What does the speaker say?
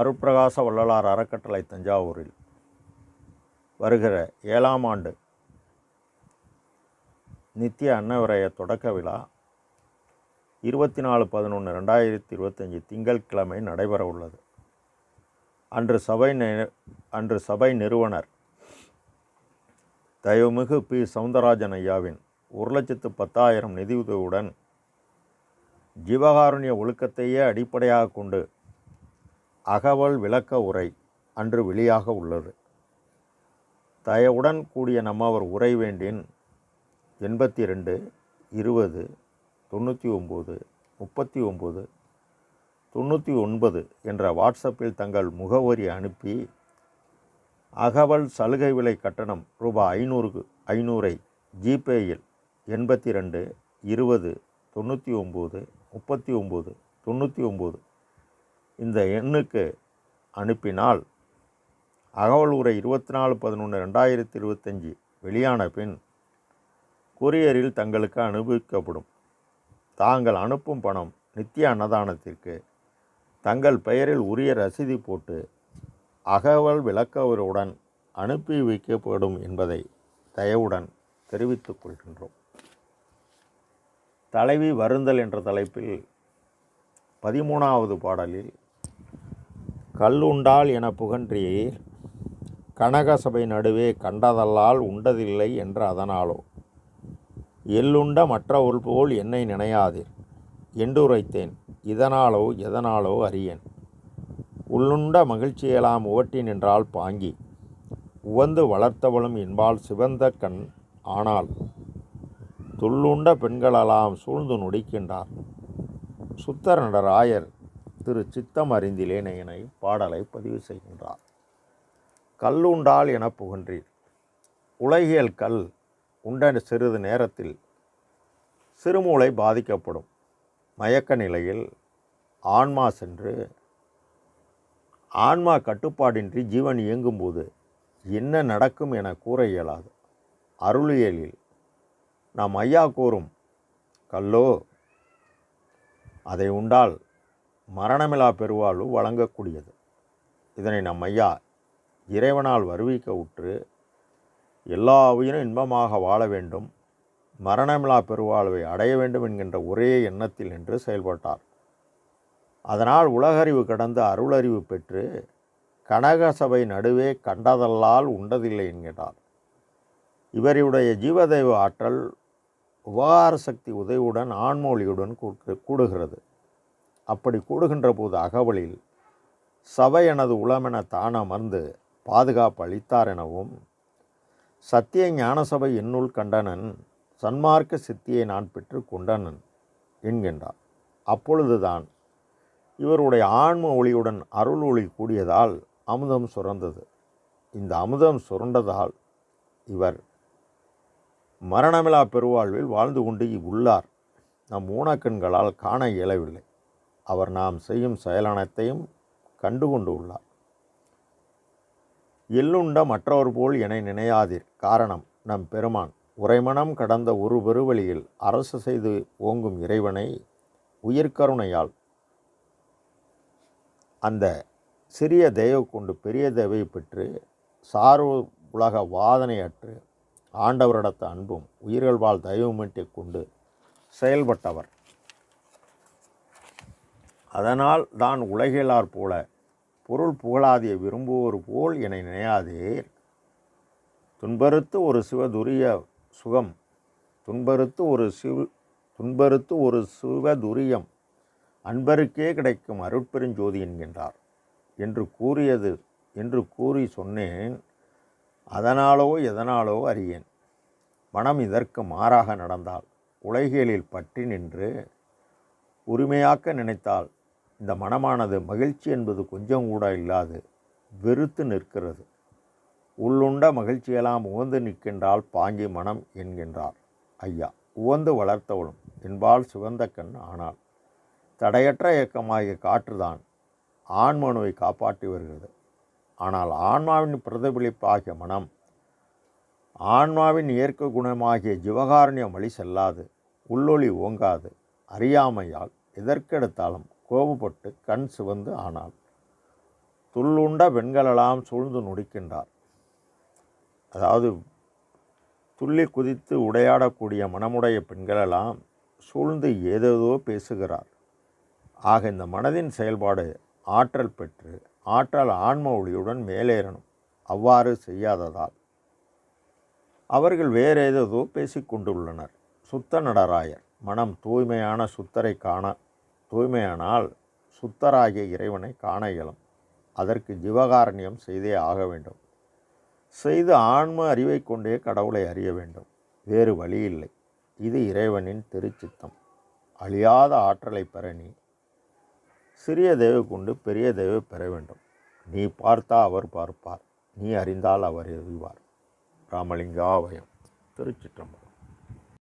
அருட்பிரகாச வள்ளலார் அறக்கட்டளை தஞ்சாவூரில் வருகிற ஏழாம் ஆண்டு நித்திய அன்னவிரய தொடக்க விழா இருபத்தி நாலு பதினொன்று ரெண்டாயிரத்தி இருபத்தஞ்சி திங்கட்கிழமை நடைபெற உள்ளது. அன்று சபை அன்று சபை நிறுவனர் தயவுமிகு பி. சவுந்தரராஜன் ஐயாவின் ஒரு லட்சத்து பத்தாயிரம் நிதியுதவியுடன் ஜீவகாருண்ய ஒழுக்கத்தையே அடிப்படையாக கொண்டு அகவல் விளக்க உரை அன்று வெளியாக உள்ளது. தயவுடன் கூடிய நம்மவர் உரை வேண்டின் எண்பத்தி ரெண்டு இருபது தொண்ணூற்றி ஒம்பது முப்பத்தி ஒம்பது தொண்ணூற்றி ஒன்பது என்ற வாட்ஸ்அப்பில் தங்கள் முகவரி அனுப்பி அகவல் சலுகை விலை கட்டணம் ரூபாய் ஐநூறு ஐநூறை ஜிபேயில் எண்பத்தி ரெண்டு இருபது தொண்ணூற்றி ஒம்பது முப்பத்தி ஒம்பது தொண்ணூற்றி ஒம்பது இந்த எண்ணுக்கு அனுப்பினால் அகவல் உரை இருபத்தி நாலு பதினொன்று ரெண்டாயிரத்தி இருபத்தஞ்சி வெளியான பின் கொரியரில் தங்களுக்கு அனுபவிக்கப்படும். தாங்கள் அனுப்பும் பணம் நித்திய அன்னதானத்திற்கு தங்கள் பெயரில் உரிய ரசீது போட்டு அகவல் விளக்கவருடன் அனுப்பி வைக்கப்படும் என்பதை தயவுடன் தெரிவித்துக் கொள்கின்றோம். தலைவி வருந்தல் என்ற தலைப்பில் பதிமூணாவது பாடலில் கல்லுண்டால் என புகன்றீர் கனகசபை நடுவே கண்டதல்லால் உண்டதில்லை என்ற அதனாலோ? எள்ளுண்ட மற்ற போல் என்னை நினையாதீர் என்றுரைத்தேன். இதனாலோ எதனாலோ அறியேன். உள்ளுண்ட மகிழ்ச்சியெல்லாம் ஓட்டி நின்றால் பாங்கி. உவந்து வளர்த்தவளும் என்பால் சிவந்த கண் ஆனால் துள்ளுண்ட பெண்களெல்லாம் சூழ்ந்து நொடிக்கின்றார். சுத்தர் நடராயர் திரு சித்தம் அறிந்திலேன் என பாடலை பதிவு செய்கின்றார். கல்லுண்டால் என புகன்றீர். உலகியல் கல் உண்ட சிறிது நேரத்தில் சிறுமூளை பாதிக்கப்படும். மயக்க நிலையில் ஆன்மா சென்று ஆன்மா கட்டுப்பாடின்றி ஜீவன் இயங்கும்போது என்ன நடக்கும் என கூற இயலாது. அருளியலில் நாம் ஐயா கூறும் கல்லோ அதை உண்டால் மரணமிலா பெருவாழ்வு வழங்கக்கூடியது. இதனை நம் ஐயா இறைவனால் வருவிக்க உற்று எல்லா உயிரும் இன்பமாக வாழ வேண்டும் மரணமிலா பெருவாழ்வை அடைய வேண்டும் என்கின்ற ஒரே எண்ணத்தில் நின்று செயல்பட்டார். அதனால் உலகறிவு கடந்து அருளறிவு பெற்று கனகசபை நடுவே கண்டதல்லால் உண்டதில்லை என்கிறார். இவருடைய ஜீவதெய்வ ஆற்றல் உபகார சக்தி உதவியுடன் ஆண்மொழியுடன் கூடுகிறது. அப்படி கூடுகின்ற போது அகவலில் சபை எனது உளமென தான் அமர்ந்து பாதுகாப்பு அளித்தார் எனவும் சத்திய ஞானசபை என்னுள் கண்டனன் சன்மார்க்க சித்தியை நான் பெற்று கொண்டனன் என்கின்றார். அப்பொழுதுதான் இவருடைய ஆன்ம ஒளியுடன் அருள் ஒளி கூடியதால் அமுதம் சுரந்தது. இந்த அமுதம் சுரண்டதால் இவர் மரணமிலா பெருவாழ்வில் வாழ்ந்து கொண்டு உள்ளார். நம் ஊனக்கண்களால் காண இயலவில்லை. அவர் நாம் செய்யும் செயலனத்தையும் கண்டு கொண்டு உள்ளார் எள்ளுண்ட மற்றவர் போல் என நினையாதீர். காரணம் நம் பெருமான் உறைமனம் கடந்த ஒரு பெருவழியில் அரசு செய்து ஓங்கும் இறைவனை உயிர்கருணையால் அந்த சிறிய தெய்வ கொண்டு பெரிய தேவை பெற்று சார்வ உலக வாதனையற்று ஆண்டவரிடத்த அன்பும் உயிர்கள் வாழ் தெய்வமீட்டை கொண்டு செயல்பட்டவர். அதனால் தான் உலகிலார் போல பொருள் புகழாதிய விரும்புவோர் போல் என நினையாதீர். துன்பறுத்து ஒரு சிவதுரிய சுகம் துன்பறுத்து ஒரு சிவ துன்பறுத்து ஒரு சிவதுரியம் அன்பருக்கே கிடைக்கும் அருட்பெருஞ்சோதி என்கின்றார். என்று கூறியது என்று கூறி சொன்னேன் அதனாலோ எதனாலோ அறியேன். மனம் இதற்கு மாறாக நடந்தால் உலகியலில் பற்றி நின்று உரிமையாக்க நினைத்தால் இந்த மனமானது மகிழ்ச்சி என்பது கொஞ்சம் கூட இல்லாது வெறுத்து நிற்கிறது. உள்ளுண்ட மகிழ்ச்சியெல்லாம் உவந்து நிற்கின்றால் பாங்கி மனம் என்கின்றார். ஐயா உவந்து வளர்த்தவளும் என்பால் சிவந்த கண் ஆனால் தடையற்ற இயக்கமாகிய காற்றுதான் ஆண்மனுவை காப்பாற்றி வருகிறது. ஆனால் ஆன்மாவின் பிரதிபலிப்பாகிய மனம் ஆன்மாவின் இயற்கை குணமாகிய ஜீவகாரண்யம் வழி செல்லாது உள்ளொளி ஓங்காது அறியாமையால் எதற்கெடுத்தாலும் கோபப்பட்டு கண் சிவந்து ஆனாள். துள்ளுண்ட பெண்களெல்லாம் சூழ்ந்து நொடிக்கின்றார். அதாவது துள்ளி குதித்து உடையாடக்கூடிய மனமுடைய பெண்களெல்லாம் சூழ்ந்து ஏதேதோ பேசுகிறார். ஆக இந்த மனதின் செயல்பாடு ஆற்றல் பெற்று ஆற்றல் ஆன்ம ஒளியுடன் மேலேறணும். அவ்வாறு செய்யாததால். அவர்கள் வேறு ஏதேதோ பேசிக்கொண்டுள்ளனர் சுத்த நடராயர் மனம் தூய்மையான சுத்தரை காண தூய்மையானால் சுத்தராகிய இறைவனை காண இயலும். அதற்கு ஜீவகாரண்யம் செய்தே ஆக வேண்டும். செய்து ஆன்ம அறிவை கொண்டே கடவுளை அறிய வேண்டும். வேறு வழி இல்லை. இது இறைவனின் திருச்சித்தம். அழியாத ஆற்றலை பெற நீ. சிறிய தேவை கொண்டு பெரிய தேவை பெற வேண்டும். நீ பார்த்தா அவர் பார்ப்பார். நீ அறிந்தால் அவர் அறிவார். ராமலிங்காவயம் திருச்சிற்றம்பலம்.